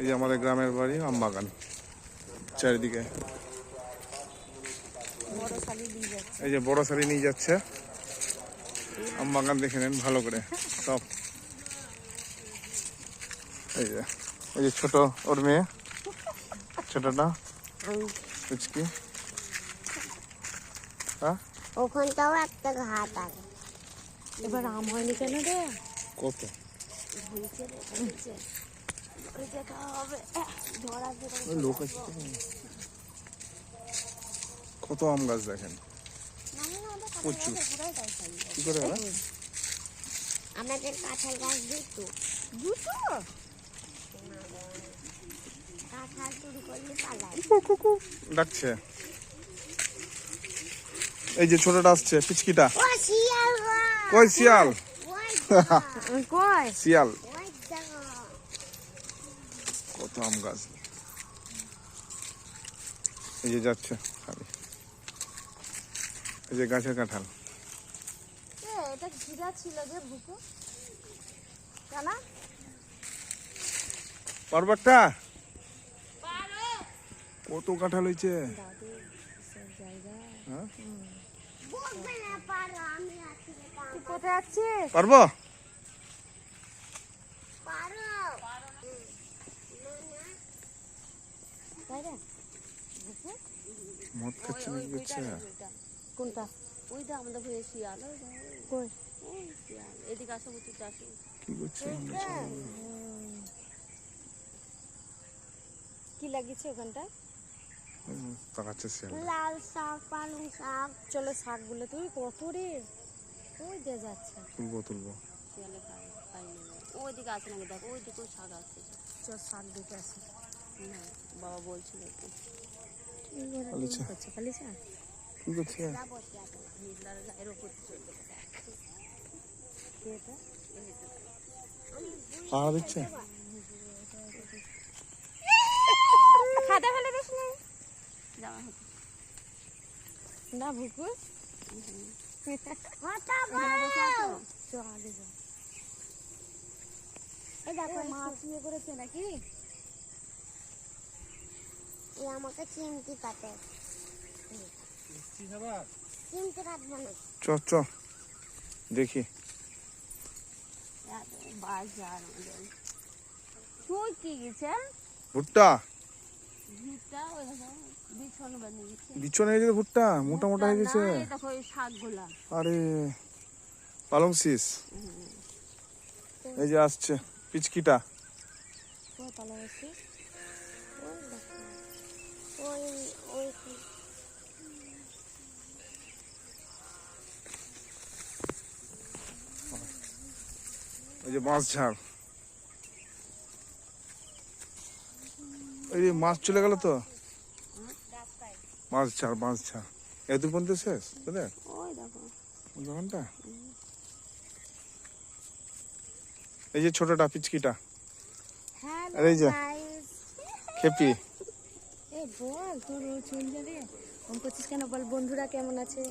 এই যে আমাদের গ্রামের বাড়ি আম বাগান চারিদিকে। এই যে বড় শাড়ি নিয়ে যাচ্ছে। আম বাগান দেখে নেন ভালো করে সব। এই যে এই যে ছোট ওর মেয়ে ছোটটা পুচকি। হ্যাঁ? ওখানটাও একটা ঘাট আছে। এবার আম হয়নি কেন রে? কত? কত আম গাছ দেখেন? প্রচুর। কি করে আমাদের কাঁঠাল গাছ দুটো। দুটো? কাঁঠাল চুরি করলে পালাই ডাকছে। এই যে ছোটটা আসছে পিচকিটা। ও শিয়াল কই শিয়াল? কই। কত আম গাছ। এই যে যাচ্ছে খালি। এই যে গাছের কাঁঠাল। এ, এটা ঘিরা ছিল যে বুকু। কেন? পারবারটা কত কাঁঠাল হয়েছে? দাদু সব জায়গা হ্যাঁ? বকবে না পারো, আমি আছি রে, তা- তুই কোথায় আছিস পারব পারো। তাই রে মদ খাচ্ছে নাকি করছে কোনটা? ওই আমাদের ঘরে শিয়াল কই? এদিকে আসো বুঝতে আসো কি করছে কি লাগিয়েছে ওখানটা তাকাচ্ছে শিয়াল লাল শাক পালং শাক। চলো শাকগুলো তুই কত রে ওই দিয়ে যাচ্ছে। তুলবো তুলবো। শিয়ালে ওইদিকে আছে নাকি? দেখো ওইদিকেও শাক আছে। চল শাক দিতে আসে। হুম, বাবা বলছিল কি। করছে? দিচ্ছে। ফেলে দিস না ভুকু। আগে দেখো মাছ ইয়ে করেছে নাকি? আমাকে চিমটি কাটে চিমটি কাটবো না। চ চ। দেখি। বাজার তুই কি গেছে ভুট্টা। বিছন হয়ে গেছে মোটা মোটা হয়ে গেছে? আরে পালং শীষ এই যে আসছে পিচকিটা। ওই ওই ওই যে মাছ ঝাড় ওই মাছ চলে গেল তো? মাছ ঝাড় মাছ ছাড় এত পর্যন্ত শেষ দেখো দোকানটা এই যে ছোটটা পিচকিটা। এই যে খেপি। বল তোর রোজ চলে যাবে? ফোন করছিস কেন? বল বন্ধুরা কেমন আছে?